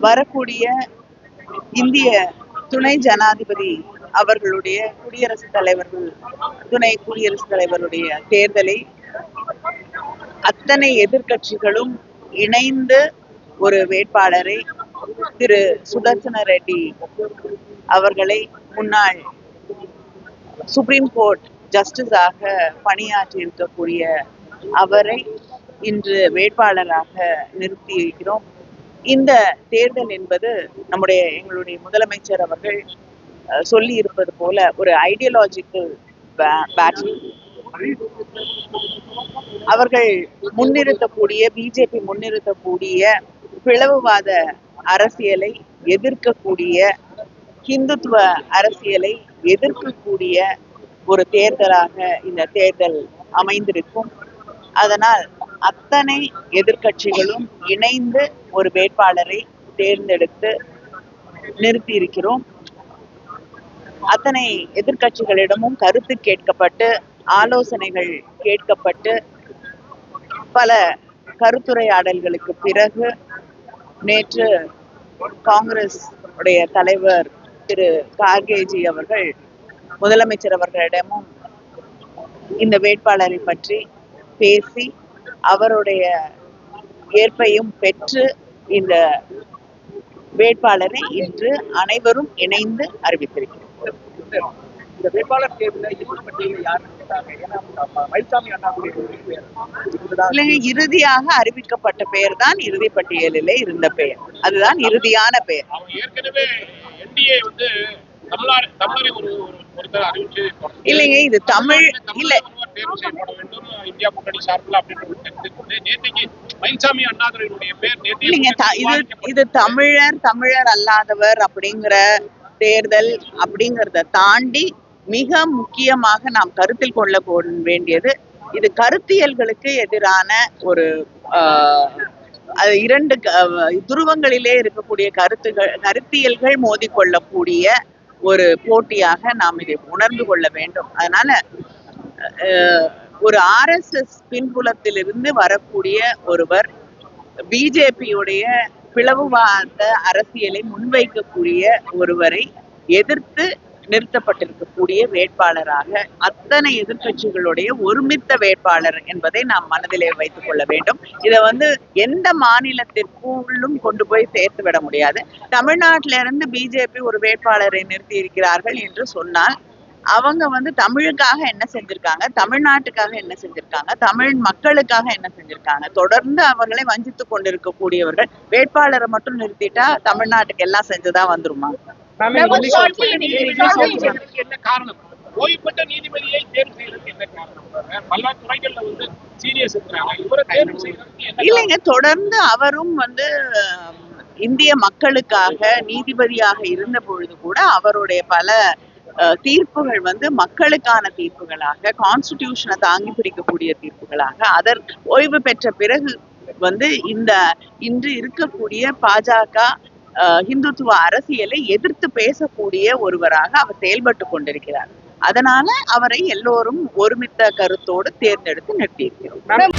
வரக்கூடிய இந்திய துணை ஜனாதிபதி அவர்களுடைய குடியரசுத் தலைவர்கள் துணை குடியரசுத் தலைவருடைய தேர்தலை அத்தனை எதிர்கட்சிகளும் இணைந்து ஒரு வேட்பாளரை திரு சுதர்சன ரெட்டி அவர்களை முன்னாள் சுப்ரீம் கோர்ட் ஜஸ்டிஸாக பணியாற்றி இருக்கக்கூடிய அவரை இன்று வேட்பாளராக நிறுத்தி இருக்கிறோம் இந்த தேர்தல் என்பது நம்முடைய எங்களுடைய முதலமைச்சர் அவர்கள் சொல்லி இருப்பது போல ஒரு ஐடியாலஜிக்கல் பேட்டில் அவர்கள் முன்னிறுத்தக்கூடிய பிஜேபி முன்னிறுத்தக்கூடிய பிளவுவாத அரசியலை எதிர்க்கக்கூடிய ஹிந்துத்துவ அரசியலை எதிர்க்கக்கூடிய ஒரு தேர்தலாக இந்த தேர்தல் அமைந்திருக்கும். அதனால் அத்தனை எதிர்க்கட்சிகளும் இணைந்து ஒரு வேட்பாளரை தேர்ந்தெடுத்து நிறுத்தி இருக்கிறோம் அத்தனை எதிர்கட்சிகளிடமும் கருத்து கேட்கப்பட்டு ஆலோசனைகள் கேட்கப்பட்டு பல கருத்துரையாடல்களுக்கு பிறகு நேற்று காங்கிரஸ் உடைய தலைவர் திரு கார்கேஜி அவர்கள் முதலமைச்சர் அவர்களிடமும் இந்த வேட்பாளரை பற்றி பேசி அவருடைய ஏற்பையும் பெற்று இந்த வேட்பாளரை இன்று அனைவரும் இணைந்து அறிவித்திருக்கிறோம். இந்த வேட்பாளர் இல்லைங்க இறுதியாக அறிவிக்கப்பட்ட பெயர் தான் இறுதி பட்டியலிலே இருந்த பெயர். அதுதான் இறுதியான பெயர். அவங்க ஏற்கனவே என்டிஏ வந்து இல்லைங்க இது தமிழ் இல்ல. தமிழர் தமிழர் அல்லாதவர் அப்படிங்கிற தேர்தல் அப்படிங்கறத தாண்டி மிக முக்கியமாக நாம் கருத்தில் கொள்ள வேண்டியது இது கருத்தியல்களுக்கு எதிரான ஒரு இரண்டு துருவங்களிலே இருக்கக்கூடிய கருத்துகள் கருத்தியல்கள் மோதிக்கொள்ளக்கூடிய ஒரு போட்டியாக நாம் இதை உணர்ந்து கொள்ள வேண்டும். அதனால அஹ், ஒரு ஆர்எஸ்எஸ் பின்புலத்திலிருந்து வரக்கூடிய ஒருவர் பிஜேபியுடைய பிளவுவாத அரசியலை முன்வைக்கக்கூடிய ஒருவரை எதிர்த்து நிறுத்தப்பட்டிருக்கக்கூடிய வேட்பாளராக அத்தனை எதிர்க்கட்சிகளுடைய ஒருமித்த வேட்பாளர் என்பதை நாம் மனதிலே வைத்துக் கொள்ள வேண்டும். இதை வந்து எந்த மாநிலத்திற்குள்ளும் கொண்டு போய் சேர்த்து விட முடியாது. தமிழ்நாட்டில இருந்து பிஜேபி ஒரு வேட்பாளரை நிறுத்தி இருக்கிறார்கள் என்று சொன்னால் அவங்க வந்து தமிழுக்காக என்ன செஞ்சிருக்காங்க? தமிழ்நாட்டுக்காக என்ன செஞ்சிருக்காங்க? தமிழ் மக்களுக்காக என்ன செஞ்சிருக்காங்க? தொடர்ந்து அவர்களை வஞ்சித்து கொண்டிருக்கக்கூடியவர்கள் வேட்பாளரை மட்டும் நிறுத்திட்டா தமிழ்நாட்டுக்கு எல்லாம் செஞ்சுதான் வந்துருமா? என்ன காரணம்? ஓய்வு பெற்ற நீதிபதியை தேர்வு செய்யறதுக்கு என்ன காரணம்? பல துறைகள்ல வந்து சீரியஸ் இருக்கிறாங்க இவரை தேர்வு செய்யறதுக்கு என்ன இல்லைங்க தொடர்ந்து அவரும் வந்து இந்திய மக்களுக்காக நீதிபதியாக இருந்த பொழுது கூட அவருடைய பல தீர்ப்புகள் வந்து மக்களுக்கான தீர்ப்புகளாக கான்ஸ்டிடியூஷனை தாங்கி பிடிக்கக்கூடிய தீர்ப்புகளாக அதற்கு ஓய்வு பெற்ற பிறகு வந்து இந்த இன்று இருக்கக்கூடிய பாஜக ஹிந்துத்துவ அரசியலை எதிர்த்து பேசக்கூடிய ஒருவராக அவர் செயல்பட்டு கொண்டிருக்கிறார். அதனால அவரை எல்லோரும் ஒருமித்த கருத்தோடு தேர்ந்தெடுத்து நிறுத்தியிருக்கிறோம்.